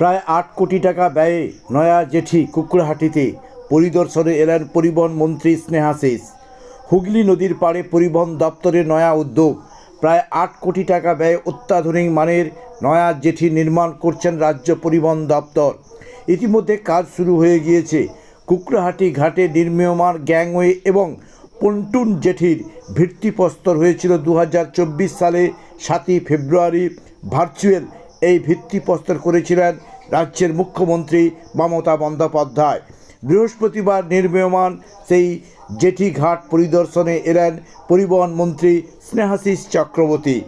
প্রায় আট কোটি টাকা ব্যয়ে নয়া জেঠি কুকুরহাটিতে পরিদর্শনে এলেন পরিবহন মন্ত্রী স্নেহা শেষ। হুগলি নদীর পাড়ে পরিবহন দপ্তরের নয়া উদ্যোগ। প্রায় আট কোটি টাকা ব্যয়ে অত্যাধুনিক মানের নয়া জেঠি নির্মাণ করছেন রাজ্য পরিবহন দপ্তর। ইতিমধ্যে কাজ শুরু হয়ে গিয়েছে। কুকরাহাটি ঘাটে নির্মীয়মান গ্যাংওয়ে এবং পন্টুন জেঠির ভিত্তিপ্রস্তর হয়েছিল দু হাজার চব্বিশ সালে সাতই ফেব্রুয়ারি ভার্চুয়াল এই ভিত্তিপ্রস্তর করেছিলেন রাজ্যের মুখ্যমন্ত্রী মমতা বন্দ্যোপাধ্যায়। বৃহস্পতিবার নির্মীয়মান সেই জেঠি ঘাট পরিদর্শনে এলেন পরিবহন মন্ত্রী স্নেহাশিস চক্রবর্তী।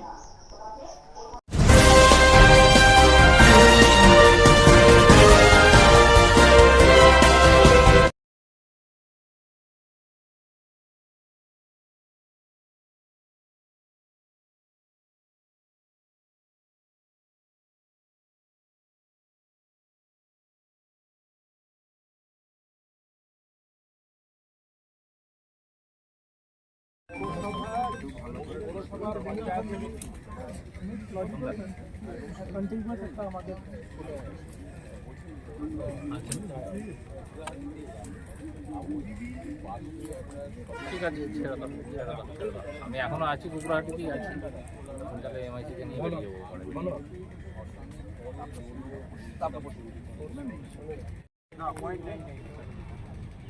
ঠিক আছে ছেড়ে দাও। আমি এখনও আছি কুকুরহাটিতেই আছি। তাহলে এমআইসিকে নিয়ে বেরিয়ে যাব।